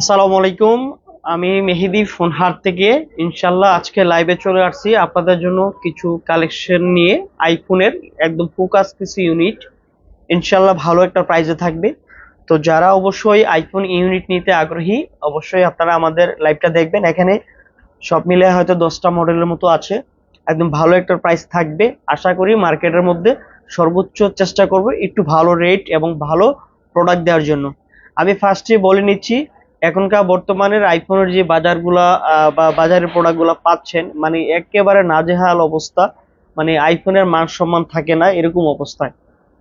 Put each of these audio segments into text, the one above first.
আসসালামু আলাইকুম। আমি মেহেদি ফোনহাট থেকে ইনশাল্লাহ আজকে লাইভে চলে আসছি আপনাদের জন্য কিছু কালেকশন নিয়ে আইফোনের একদম ফোকাস কিছু ইউনিট ইনশাল্লাহ ভালো একটা প্রাইজে থাকবে। তো যারা অবশ্যই আইফোন ইউনিট নিতে আগ্রহী, অবশ্যই আপনারা আমাদের লাইভটা দেখবেন। এখানে সব মিলে হয়তো দশটা মডেলের মতো আছে। একদম ভালো একটা প্রাইস থাকবে। আশা করি মার্কেটের মধ্যে সর্বোচ্চ চেষ্টা করব একটু ভালো রেট এবং ভালো প্রোডাক্ট দেওয়ার জন্য। আমি ফার্স্টে বলে নিচ্ছি এখনকার বর্তমানের আইফোনের যে বাজারগুলা বা বাজারের প্রোডাক্টগুলো পাচ্ছেন মানে একেবারে নাজেহাল অবস্থা মানে আইফোনের মান সম্মান থাকে না, এরকম অবস্থায়।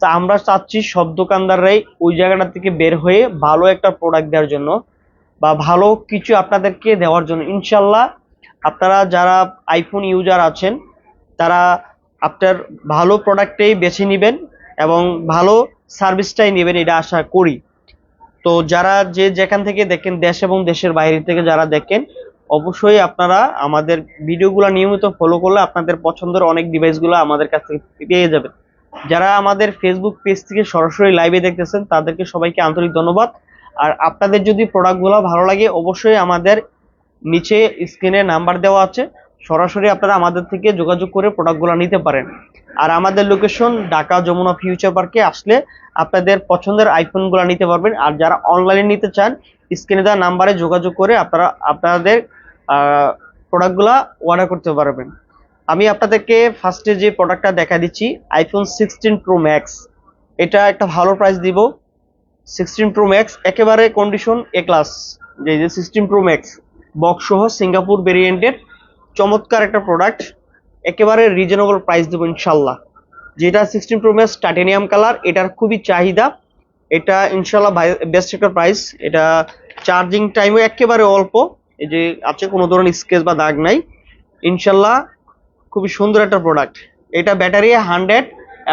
তা আমরা চাচ্ছি সব দোকানদাররাই ওই জায়গাটা থেকে বের হয়ে ভালো একটা প্রোডাক্ট দেওয়ার জন্য, বা ভালো কিছু আপনাদেরকে দেওয়ার জন্য। ইনশাল্লাহ আপনারা যারা আইফোন ইউজার আছেন, তারা আপনার ভালো প্রোডাক্টেই বেছে নেবেন এবং ভালো সার্ভিসটাই নেবেন, এটা আশা করি। তো যারা যে যেখান থেকে দেখেন দেশ এবং দেশের বাইরে থেকে যারা দেখেন, অবশ্যই আপনারা আমাদের ভিডিওগুলো নিয়মিত ফলো করলে আপনাদের পছন্দের অনেক ডিভাইসগুলো আমাদের কাছ থেকে পেয়ে যাবেন। যারা আমাদের ফেসবুক পেজ থেকে সরাসরি লাইভে দেখতেছেন, তাদেরকে সবাইকে আন্তরিক ধন্যবাদ। আর আপনাদের যদি প্রোডাক্টগুলো ভালো লাগে, অবশ্যই আমাদের নিচে স্ক্রিনে নাম্বার দেওয়া আছে। সরাসরি আপনারা আমাদের থেকে যোগাযোগ করে প্রোডাক্টগুলো নিতে পারেন। আর আমাদের লোকেশন ঢাকা যমুনা ফিউচার পার্কে আসলে আপনাদের পছন্দের আইফোনগুলো নিতে পারবেন। আর যারা অনলাইনে নিতে চান স্ক্রিনে দেওয়া নাম্বারে যোগাযোগ করে আপনারা, আপনাদের প্রোডাক্টগুলো অর্ডার করতে পারবেন। আমি আপনাদেরকে ফার্স্টে যে প্রোডাক্টটা দেখা দিচ্ছি আইফোন সিক্সটিন প্রো ম্যাক্স এটা একটা ভালো প্রাইস দিব। সিক্সটিন প্রো ম্যাক্স একেবারে কন্ডিশন এ ক্লাস যে যে সিক্সটিন প্রো ম্যাক্স বক্স সহ সিঙ্গাপুর ভেরিয়েন্টের চমৎকার একটা প্রোডাক্ট একেবারে রিজনেবল প্রাইস দেবো ইনশাল্লাহ। যেটা sixteen pro max titanium colour এটার খুবই চাহিদা। এটা ইনশাল্লাহ বেস্ট একটা প্রাইস এটা চার্জিং টাইমও একেবারে অল্প। এই যে আছে কোনো ধরনের স্কেচ বা দাগ নাই। ইনশাল্লাহ খুবই সুন্দর একটা প্রোডাক্ট এটা ব্যাটারি হান্ড্রেড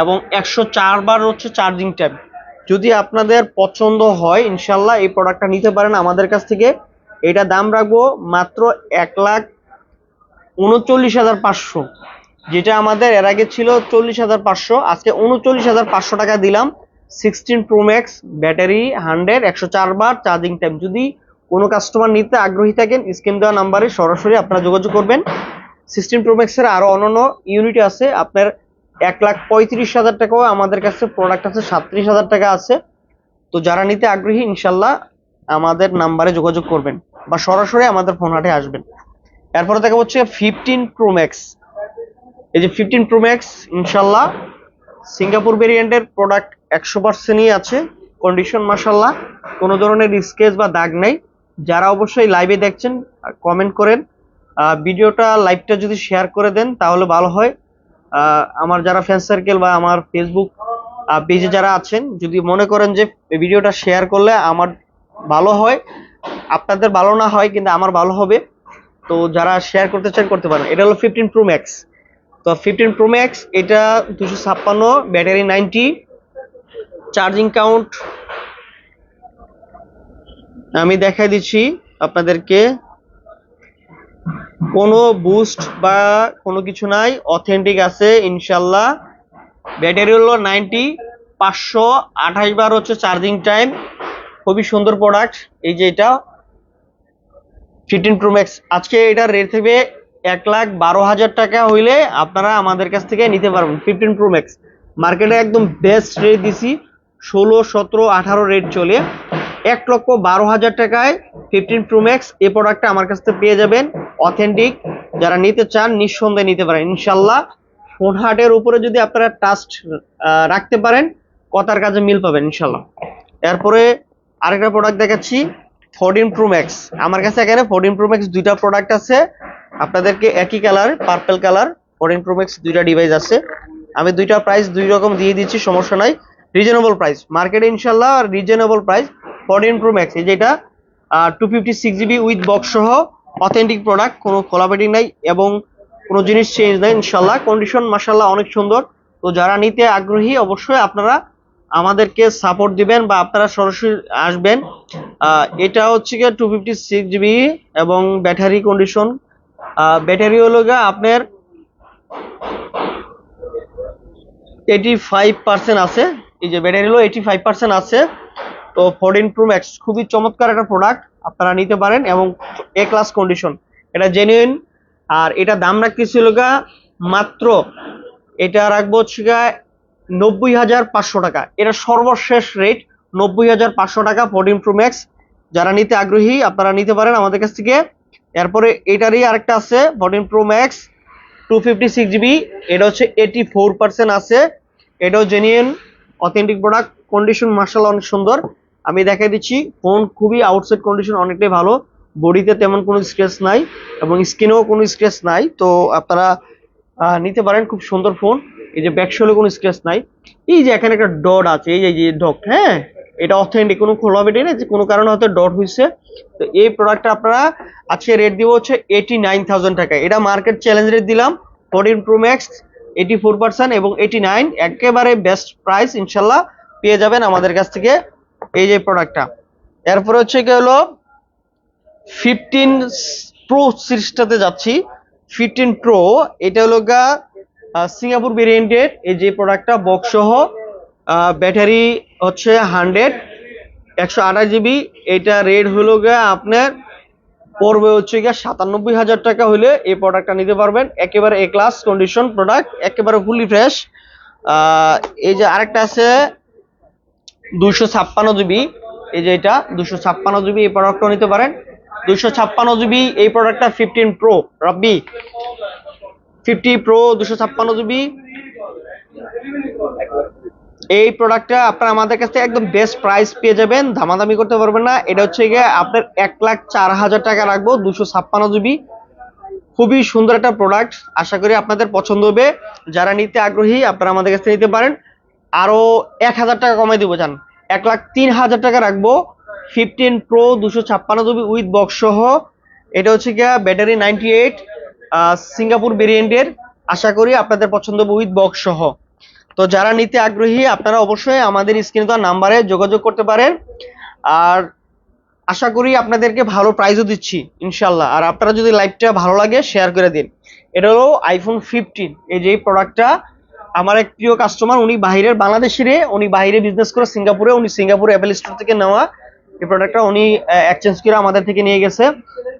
এবং একশো চার বার হচ্ছে চার্জিং টাইম যদি আপনাদের পছন্দ হয়, ইনশাল্লাহ এই প্রোডাক্টটা নিতে পারেন আমাদের কাছ থেকে। এটা দাম রাখব মাত্র এক লাখ উনচল্লিশ হাজার পাঁচশো। যেটা আমাদের এর আগে ছিল চল্লিশ হাজার পাঁচশো। আজকে উনচল্লিশ হাজার পাঁচশো টাকা দিলাম। সিক্সটিন ম্যাক্স, ব্যাটারি হান্ড্রেড, একশো চারবার চার্জিং টাইম যদি কোনো কাস্টমার নিতে আগ্রহী থাকেন, স্ক্রিন দেওয়া নাম্বারে সরাসরি আপনারা যোগাযোগ করবেন। সিক্সটিন ম্যাক্সের আরও অন্যান্য ইউনিট আছে। আপনার এক লাখ পঁয়ত্রিশ হাজার টাকাও আমাদের কাছে প্রোডাক্ট আছে সাতত্রিশ হাজার টাকা আছে। তো যারা নিতে আগ্রহী, ইনশাল্লাহ আমাদের নাম্বারে যোগাযোগ করবেন বা সরাসরি আমাদের ফোন হাটে আসবেন। এরপরে দেখা হচ্ছে ফিফটিন প্রো ম্যাক্স এই যে ফিফটিন প্রো ম্যাক্স ইনশাল্লাহ সিঙ্গাপুর ভেরিয়েন্টের প্রোডাক্ট একশো পার্সেন্টই আছে। কন্ডিশন মাসাল্লাহ কোনো ধরনের স্কেচ বা দাগ নেই। যারা অবশ্যই লাইভে দেখছেন কমেন্ট করেন। ভিডিওটা লাইভটা যদি শেয়ার করে দেন, তাহলে ভালো হয়। আমার যারা ফ্যান সার্কেল বা আমার ফেসবুক পেজে যারা আছেন, যদি মনে করেন যে ভিডিওটা শেয়ার করলে আমার ভালো হয়, আপনাদের ভালো না হয়, কিন্তু আমার ভালো হবে। তো যারা শেয়ার করতে চান, করতে পারেন। এটা হলো ফিফটিন প্রো ম্যাক্স তো ফিফটিন প্রো ম্যাক্স এটা দুশো ছাপ্পান্ন, ব্যাটারি নাইনটি চার্জিং কাউন্ট আমি দেখাই দিচ্ছি আপনাদেরকে। কোনো বুস্ট বা কোনো কিছু নাই অথেন্টিক আছে, ইনশাল্লাহ। ব্যাটারি হলো নাইনটি পাঁচশো আঠাশ বার হচ্ছে চার্জিং টাইম খুবই সুন্দর প্রোডাক্ট এই যে এটা ফিফটিন প্রো ম্যাক্স। আজকে এটার রেট থাকবে এক লাখ বারো হাজার টাকা হইলে আপনারা আমাদের কাছ থেকে নিতে পারবেন ফিফটিন প্রো ম্যাক্স। মার্কেটে একদম বেস্ট রেট দিছি, ষোলো, সতেরো, আঠারো রেট চলে। এক লক্ষ বারো হাজার টাকায় ফিফটিন প্রো ম্যাক্স এই প্রোডাক্টটা আমার কাছ থেকে পেয়ে যাবেন। অথেন্টিক যারা নিতে চান নিঃসন্দেহে নিতে পারেন। ইনশাল্লাহ ফোন হার্টের উপরে যদি আপনারা টাস্ট রাখতে পারেন, কথার কাজে মিল পাবেন ইনশাল্লাহ এরপরে আরেকটা প্রোডাক্ট দেখাচ্ছি। ফোরটিন প্রো ম্যাক্স আমার কাছে এখানে ফোরটিন প্রো ম্যাক্স দুইটা প্রোডাক্ট আছে। আপনাদেরকে একই colour purple colour fourteen pro max দুইটা ডিভাইস আছে। আমি দুইটা প্রাইস দুই রকম দিয়ে দিচ্ছি, সমস্যা নাই। রিজনেবল প্রাইস মার্কেটে ইনশাল্লাহ আর reasonable price fourteen pro max এই যেটা two fifty six GB with box সহ অথেন্টিক প্রোডাক্ট কোনো খোলাপাটি নাই এবং কোনো জিনিস চেঞ্জ নেই ইনশাল্লাহ। কন্ডিশন মাসাল্লাহ অনেক সুন্দর। তো যারা নিতে আগ্রহী, অবশ্যই আপনারা আমাদেরকে সাপোর্ট দিবেন বা আপনারা সরাসরি আসবেন। এটা হচ্ছে গিয়ে টু ফিফটি সিক্স জিবি এবং ব্যাটারি কন্ডিশন ব্যাটারি হলো গিয়ে আপনার এইটি ফাইভ পার্সেন্ট আছে। এই যে ব্যাটারি হলো এইটি ফাইভ পার্সেন্ট আছে। তো ফোরটিন প্রো ম্যাক্স খুবই চমৎকার একটা প্রোডাক্ট আপনারা নিতে পারেন এবং এ ক্লাস কন্ডিশন এটা জেনুইন আর এটা দাম রাখতেছিল গা মাত্র, এটা রাখব হচ্ছে গা নব্বই হাজার পাঁচশো টাকা। এটা সর্বশেষ রেট নব্বই হাজার পাঁচশো টাকা ফোরটিন প্রো ম্যাক্স যারা নিতে আগ্রহী, আপনারা নিতে পারেন আমাদের কাছ থেকে। এরপরে এটারই আরেকটা আছে fourteen pro max two fifty six GB এটা হচ্ছে এইটি ফোর পার্সেন্ট আছে। এটাও জেনুইন অথেন্টিক প্রোডাক্ট কন্ডিশন মার্শাল অনেক সুন্দর। আমি দেখাই দিচ্ছি ফোন খুবই আউটসাইড কন্ডিশন অনেকটাই ভালো। বডিতে তেমন কোনো স্ক্র্যাচ নাই এবং স্ক্রিনেও কোনো স্ক্র্যাচ নাই। তো আপনারা নিতে পারেন খুব সুন্দর ফোন এই যে ব্যাকশোলে কোনো স্ক্র্যাচ নাই। এই যে এখানে একটা ডট আছে, এই যে যে হ্যাঁ? এটা অথেন্টিক কোনো খোলা বেটে না, যে কোনো কারণে হয়তো ডট হয়েছে তো এই প্রোডাক্টটা আপনারা আজকে রেট দিব হচ্ছে এইটি নাইন টাকা এটা মার্কেট চ্যালেঞ্জ রেট দিলাম fourteen pro max eighty four percent এবং এইটি নাইন একেবারে বেস্ট প্রাইস ইনশাল্লাহ পেয়ে যাবেন আমাদের কাছ থেকে এই যে প্রোডাক্টটা এরপরে হচ্ছে কি হলো ফিফটিন প্রো সিরিজটাতে যাচ্ছি। ফিফটিন প্রো এটা হলো গা সিঙ্গাপুর ভেরিয়েন্টের এই যে প্রোডাক্টটা বক্স সহ ব্যাটারি হচ্ছে হান্ড্রেড একশো আঠাশ জিবি এটা রেট হলো গা আপনার, পড়বে হচ্ছে গিয়ে সাতানব্বই হাজার টাকা হলে এই প্রোডাক্টটা নিতে পারবেন। একেবারে এ ক্লাস কন্ডিশন প্রোডাক্ট একেবারে ফুলি ফ্রেশ এই যে আরেকটা আছে দুশো ছাপ্পান্ন জিবি এই যে এটা দুশো ছাপ্পান্ন জিবি এই প্রোডাক্টটাও নিতে পারেন। দুশো ছাপ্পান্ন জিবি এই প্রোডাক্টটা ফিফটিন প্রো রব্বি ফিফটি প্রো দুশো ছাপ্পান্ন জিবি। এই প্রোডাক্টটা আপনারা আমাদের কাছ থেকে একদম বেস্ট প্রাইস পেয়ে যাবেন, দামাদামি করতে পারবেন না। এটা হচ্ছে গিয়ে আপনার এক লাখ চার হাজার টাকা রাখব দুশো ছাপ্পান্ন জিবি। খুবই সুন্দর একটা প্রোডাক্ট, আশা করি আপনাদের পছন্দ হবে। যারা নিতে আগ্রহী, আপনারা আমাদের কাছ থেকে নিতে পারেন। আরও এক হাজার টাকা কমাই দিব, জান। এক লাখ তিন হাজার টাকা রাখব। ফিফটিন প্রো দুশো ছাপ্পান্ন জিবি উইথ বক্স সহ। এটা হচ্ছে গিয়া ব্যাটারি নাইনটি এইট। সিঙ্গাপুর ভেরিয়েন্টের আশা করি আপনাদের পছন্দ উইথ বক্স সহ। তো যারা নিতে আগ্রহী, আপনারা অবশ্যই আমাদের স্ক্রিনে দেওয়া নাম্বারে যোগাযোগ করতে পারেন। আর আশা করি আপনাদেরকে ভালো প্রাইজও দিচ্ছি ইনশাল্লাহ আর আপনারা যদি লাইভটা ভালো লাগে শেয়ার করে দিন। এটা হলো আইফোন ফিফটিন এই যে প্রোডাক্টটা আমার এক প্রিয় কাস্টমার উনি বাইরের বাংলাদেশিরে, উনি বাইরে বিজনেস করে সিঙ্গাপুরে, উনি সিঙ্গাপুর অ্যাপেল স্টোর থেকে নেওয়া এই প্রোডাক্টটা উনি এক্সচেঞ্জ করে আমাদের থেকে নিয়ে গেছে।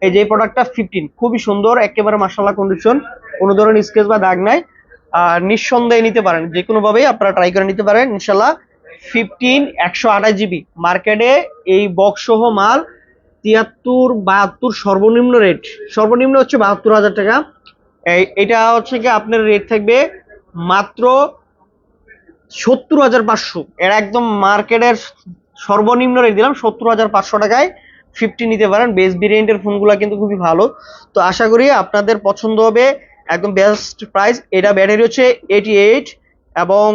এই যে প্রোডাক্টটা ফিফটিন খুবই সুন্দর, একেবারে মার্শাল্লাহ কন্ডিশন কোনো ধরনের স্কেচ বা দাগ নাই। আর নিঃসন্দেহে নিতে পারেন, যে কোনো ভাবেই আপনারা ট্রাই করে নিতে পারেন ইনশাল্লাহ ফিফটিন একশো আঠাশ জিবি মার্কেটে এই বক্স সহ মাল তিয়াত্তর, বাহাত্তর, সর্বনিম্ন রেট সর্বনিম্ন হচ্ছে বাহাত্তর হাজার টাকা। এটা হচ্ছে কি আপনার রেট থাকবে মাত্র সত্তর হাজার পাঁচশো। এর একদম মার্কেটের সর্বনিম্ন রেট দিলাম সত্তর হাজার পাঁচশো টাকায় ফিফটি নিতে পারেন। বেস ভেরিয়েন্টের ফোনগুলো কিন্তু খুবই ভালো। তো আশা করি আপনাদের পছন্দ হবে। একদম বেস্ট প্রাইস এটা ব্যাটারি হচ্ছে এইটি এইট এবং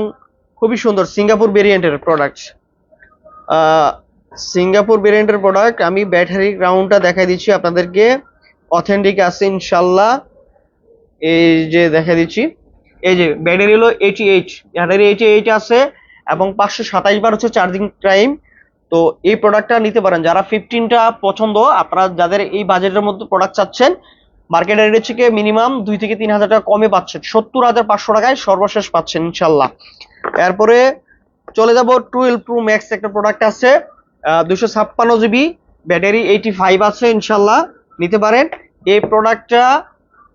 খুবই সুন্দর সিঙ্গাপুর ভেরিয়েন্টের প্রোডাক্ট সিঙ্গাপুর ভেরিয়েন্টের প্রোডাক্ট আমি ব্যাটারি গ্রাউন্ডটা দেখাই দিচ্ছি আপনাদেরকে। অথেন্টিক আছে ইনশাল্লাহ। এই যে দেখা দিচ্ছি। এই যে ব্যাটারি হলো eighty eight battery eighty eight আছে এবং পাঁচশো সাতাইশ বার হচ্ছে চার্জিং টাইম তো এই প্রোডাক্টটা নিতে পারেন। যারা ফিফটিনটা পছন্দ, আপনারা যাদের এই বাজেটের মধ্যে প্রোডাক্ট চাচ্ছেন মার্কেট রেট থেকে মিনিমাম দুই থেকে তিন হাজার টাকা কমে পাচ্ছেন। সত্তর হাজার পাঁচশো টাকায় সর্বশেষ পাচ্ছেন ইনশাল্লাহ এরপরে চলে যাব টুয়েলভ প্রো ম্যাক্স একটা প্রোডাক্ট আছে দুশো ছাপ্পান্ন জিবি, ব্যাটারি এইটি ফাইভ আছে ইনশাল্লাহ নিতে পারেন। এই প্রোডাক্টটা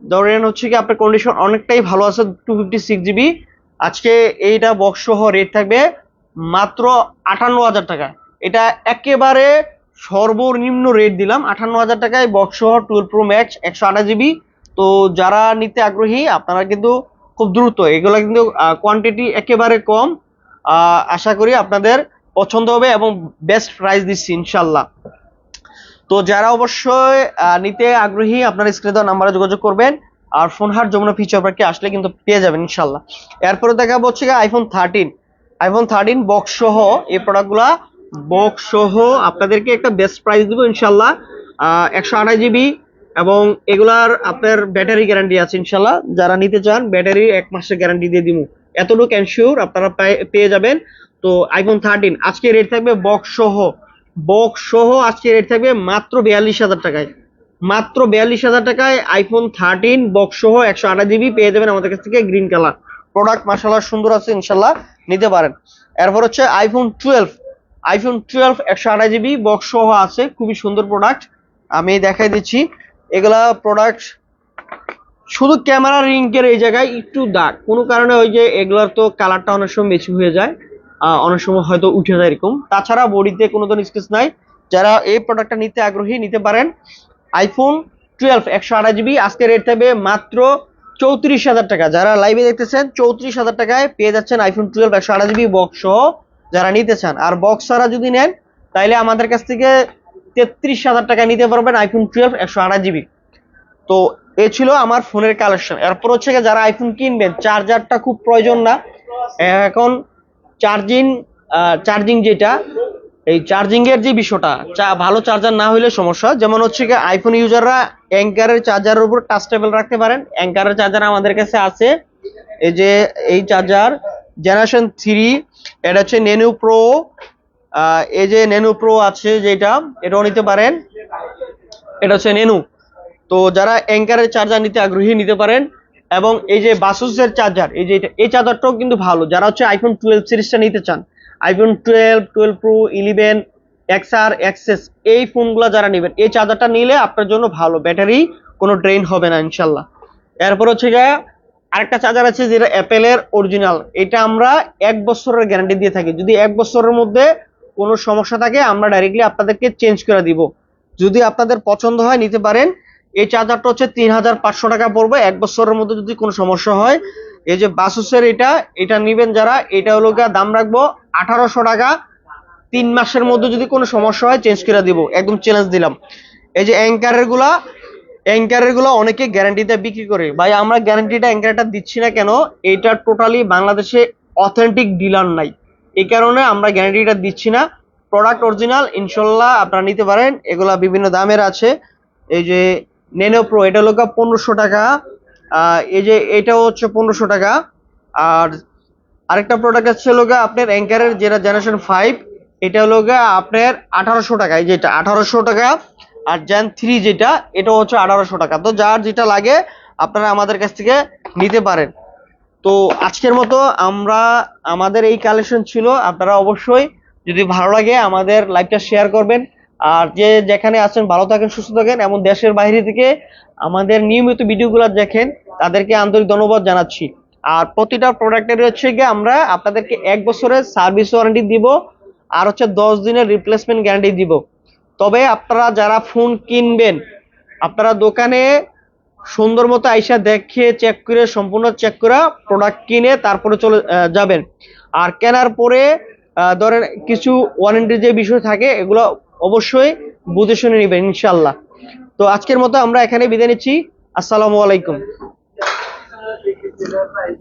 ধরেন হচ্ছে কি আপনার কন্ডিশন অনেকটাই ভালো আছে টু ফিফটি সিক্স জিবি। আজকে এইটা বক্স সহ রেট থাকবে মাত্র আটান্ন হাজার টাকা। এটা একেবারে সর্বনিম্ন রেট দিলাম। আটান্ন হাজার টাকায় বক্স সহ টুয়েলভ প্রো ম্যাক্স একশো আঠাশ জিবি তো যারা নিতে আগ্রহী, আপনারা কিন্তু খুব দ্রুত, এগুলো কিন্তু কোয়ান্টিটি একেবারে কম। আশা করি আপনাদের পছন্দ হবে এবং বেস্ট প্রাইস দিচ্ছি, ইনশাল্লাহ। তো যারা অবশ্যই নিতে আগ্রহী, আপনার স্ক্রিনে দেওয়া নাম্বারে যোগাযোগ করবেন। আর ফোন হাট যমুনা ফিচার পার্কে আসলে কিন্তু পেয়ে যাবেন, ইনশাল্লাহ। এরপরে দেখা হচ্ছে iPhone thirteen iPhone thirteen box সহ এই প্রোডাক্টগুলা বক্স সহ আপনাদেরকে একটা বেস্ট প্রাইস দিব ইনশাল্লাহ। একশো আঠাশ জিবি এবং এগুলার আপনার ব্যাটারি গ্যারান্টি আছে ইনশাল্লাহ। যারা নিতে চান ব্যাটারি এক মাসের গ্যারান্টি দিয়ে দিব এতটুকু এনশিওর আপনারা পেয়ে- যাবেন। তো আইফোন থার্টিন আজকে রেট থাকবে বক্স সহ। বক্স সহ আজকে রেট থাকবে মাত্র বিয়াল্লিশ হাজার টাকায়। মাত্র বিয়াল্লিশ হাজার টাকায় আইফোন থার্টিন বক্স সহ একশো আঠাশ জিবি পেয়ে যাবেন আমাদের কাছ থেকে গ্রিন কালার প্রোডাক্ট মাসাল্লাহ সুন্দর আছে ইনশাল্লাহ নিতে পারেন। এরপর হচ্ছে আইফোন টুয়েলভ আইফোন টুয়েলভ একশো আঠাশ জিবি বক্স সহ আছে, খুবই সুন্দর প্রোডাক্ট আমি দেখাই দিচ্ছি। এগুলা প্রোডাক্ট শুধু ক্যামেরা রিঙ্কের এই জায়গায় একটু দাগ কোনো কারণে ওই যে এগুলার তো কালারটা অনেক সময় বেশি হয়ে যায় অনেক সময় হয়তো উঠে যায় এরকম। তাছাড়া বডিতে কোনো ধরনের স্কেচ নাই। যারা এই প্রোডাক্টটা নিতে আগ্রহী, নিতে পারেন আইফোন টুয়েলভ একশো আঠাশ জিবি আজকে রেট থাকবে মাত্র চৌত্রিশ হাজার টাকা। যারা লাইভে দেখতেছেন, চৌত্রিশ হাজার টাকায় পেয়ে যাচ্ছেন আইফোন টুয়েলভ একশো আঠাশ জিবি বক্স সহ। যারা নিতে চান। আর বক্স যদি নেন, তাইলে আমাদের কাছ থেকে তেত্রিশ হাজার টাকা নিতে পারবেন আইফোন টুয়েলভ একশো আঠাশ জিবি তো এ ছিল আমার ফোনের কালেকশন এরপর হচ্ছে যারা আইফোন কিনবেন চার্জারটা খুব প্রয়োজন না। এখন চার্জিং চার্জিং যেটা, এই চার্জিংয়ের যে বিষয়টা ভালো চার্জার না হইলে সমস্যা যেমন হচ্ছে কি আইফোন ইউজাররা অ্যাঙ্কারের চার্জারের উপর টাচ টেবিল রাখতে পারেন। অ্যাঙ্কারের চার্জার আমাদের কাছে আছে। এই যে, এই চার্জার জেনারেশন থ্রি এটা হচ্ছে নেনু প্রো এই যে নেনু প্রো আছে যেটা, এটাও নিতে পারেন। এটা হচ্ছে নেনু তো যারা অ্যাঙ্কারের চার্জার নিতে আগ্রহী নিতে পারেন, এবং এই যে বাসুসের চার্জার এই যে এই চার্জারটাও কিন্তু ভালো। যারা হচ্ছে আইফোন টুয়েলভ সিরিজটা নিতে চান iPhone twelve twelve pro eleven XR XS এই ফোনগুলো যারা নেবেন, এই চার্জারটা নিলে আপনার জন্য ভালো। ব্যাটারি কোনো ড্রেন হবে না, ইনশাল্লাহ। এরপর হচ্ছে গিয়ে আরেকটা চার্জার আছে যেটা অ্যাপেলের অরিজিনাল এটা আমরা এক বছরের গ্যারান্টি দিয়ে থাকি। যদি এক বছরের মধ্যে কোনো সমস্যা থাকে, আমরা ডাইরেক্টলি আপনাদেরকে চেঞ্জ করে দিব। যদি আপনাদের পছন্দ হয়, নিতে পারেন। এই চার্জারটা হচ্ছে তিন হাজার পাঁচশো টাকা পড়বে। এক বছরের মধ্যে যদি কোনো সমস্যা হয়, এই যে বাসুসের এটা এটা নিবেন যারা, এটা হলো দাম রাখব আঠারোশো টাকা। তিন মাসের মধ্যে যদি কোনো সমস্যা হয় চেঞ্জ করে দিব। একদম চ্যালেঞ্জ দিলাম। এই যে অ্যাঙ্কারেরগুলা অ্যাঙ্কারেরগুলো অনেকে গ্যারান্টিতে বিক্রি করে। ভাই, আমরা গ্যারান্টিটা অ্যাঙ্কারটা দিচ্ছি না কেন? এটা টোটালি বাংলাদেশে অথেন্টিক ডিলার নাই। এই কারণে আমরা গ্যারান্টিটা দিচ্ছি না। প্রোডাক্ট অরিজিনাল ইনশাল্লাহ আপনারা নিতে পারেন। এগুলা বিভিন্ন দামের আছে। এই যে নেনো প্রো এটা হলো পনেরোশো টাকা। এই যে এটাও হচ্ছে পনেরোশো টাকা। আর আরেকটা প্রোডাক্ট আছে গিয়ে আপনার অ্যাঙ্কারের যেটা জেনারেশন ফাইভ এটা হলো আপনার আঠারোশো টাকা। এই যে এটা আঠারোশো টাকা। আর জেন থ্রি যেটা এটা হচ্ছে আঠারোশো টাকা। তো যার যেটা লাগে, আপনারা আমাদের কাছ থেকে নিতে পারেন। তো আজকের মতো আমরা, আমাদের এই কালেকশন ছিল। আপনারা অবশ্যই যদি ভালো লাগে আমাদের লাইভটা শেয়ার করবেন। আর যে যেখানে আছেন, ভালো থাকেন, সুস্থ থাকেন, এবং দেশের বাইরে থেকে আমাদের নিয়মিত ভিডিওগুলো দেখেন, তাদেরকে আন্তরিক ধন্যবাদ জানাচ্ছি। আর প্রতিটা প্রোডাক্টের হচ্ছে গিয়ে আমরা আপনাদেরকে এক বছরের সার্ভিস ওয়ারেন্টি দিব, আর হচ্ছে দশ দিনের রিপ্লেসমেন্ট গ্যারান্টি দিব। তবে আপনারা যারা ফোন কিনবেন, আপনারা দোকানে সুন্দর মতো আইসা দেখে চেক করে, সম্পূর্ণ চেক করে প্রোডাক্ট কিনে তারপরে চলে যাবেন। আর কেনার পরে ধরেন কিছু ওয়ারেন্টি যে বিষয় থাকে, এগুলো অবশ্যই বুঝে শুনে নেবেন ইনশাল্লাহ তো আজকের মতো আমরা এখানে বিদায় নিচ্ছি। আসসালামু আলাইকুম।